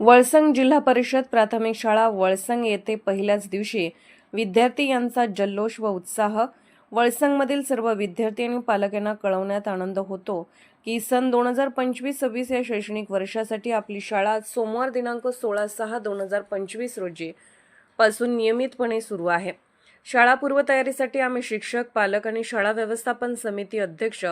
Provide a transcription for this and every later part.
वळसंग जिल्हा परिषद प्राथमिक शाळा वळसंग येथे पहिल्याच दिवशी विद्यार्थी यांचा जल्लोष व उत्साह वळसंगमधील सर्व विद्यार्थी आणि पालकांना कळवण्यात आनंद होतो की सन दोन हजार पंचवीस सव्वीस या शैक्षणिक वर्षासाठी आपली शाळा सोमवार दिनांक सोळा सहा दोन हजार पंचवीस रोजी पासून नियमितपणे सुरू आहे. शाळा पूर्वतयारीसाठी आम्ही शिक्षक पालक आणि शाळा व्यवस्थापन समिती अध्यक्ष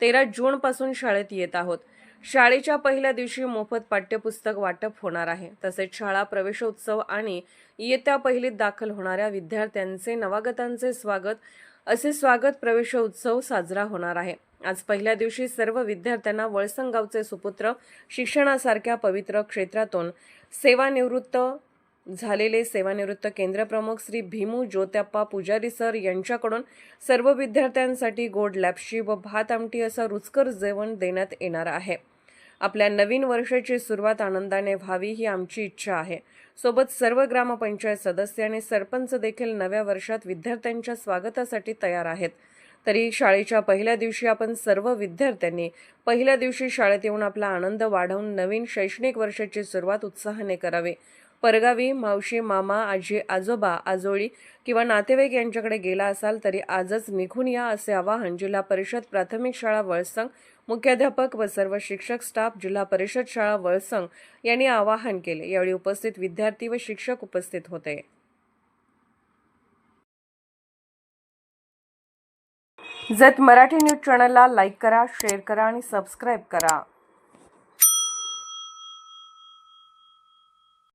तेरा जून पासून शाळेत येत आहोत. शाळेच्या पहिल्या दिवशी मोफत पाठ्यपुस्तक वाटप होणार आहे. तसेच शाळा प्रवेशोत्सव आणि इयत्ता पहिलीत दाखल होणाऱ्या विद्यार्थ्यांचे नवागतांचे स्वागत असे स्वागत प्रवेशोत्सव साजरा होणार आहे. आज पहिल्या दिवशी सर्व विद्यार्थ्यांना वळसंगावचे सुपुत्र शिक्षणासारख्या पवित्र क्षेत्रातून सेवानिवृत्त झालेले सेवानिवृत्त केंद्रप्रमुख श्री भीमू ज्योत्याप्पा पुजारी सर यांच्याकडून सर्व विद्यार्थ्यांसाठी गोड लॅपशी व भात आमटी असं रुचकर जेवण देण्यात येणार आहे. आपल्या नवीन वर्षाची सुरुवात आनंदाने व्हावी ही आमची इच्छा आहे. सोबत सर्व ग्रामपंचायत सदस्य आणि सरपंच देखील नव्या वर्षात विद्यार्थ्यांच्या स्वागतासाठी तयार आहेत. तरी शाळेच्या पहिल्या दिवशी आपण सर्व विद्यार्थ्यांनी पहिल्या दिवशी शाळेत येऊन आपला आनंद वाढवून नवीन शैक्षणिक वर्षाची सुरुवात उत्साहाने करावी. परगावी मावशी मामा आजी आजोबा आजोळी किंवा नातेवाईक यांच्याकडे गेला असाल तरी आजच निघून या असे आवाहन जिल्हा परिषद प्राथमिक शाळा वळसंग मुख्याध्यापक व सर्व शिक्षक स्टाफ जिल्हा परिषद शाळा वळसंग यांनी आवाहन केले. यावेळी उपस्थित विद्यार्थी व शिक्षक उपस्थित होते. जत मराठी न्यूज चॅनलला लाईक करा शेअर करा आणि सबस्क्राईब करा.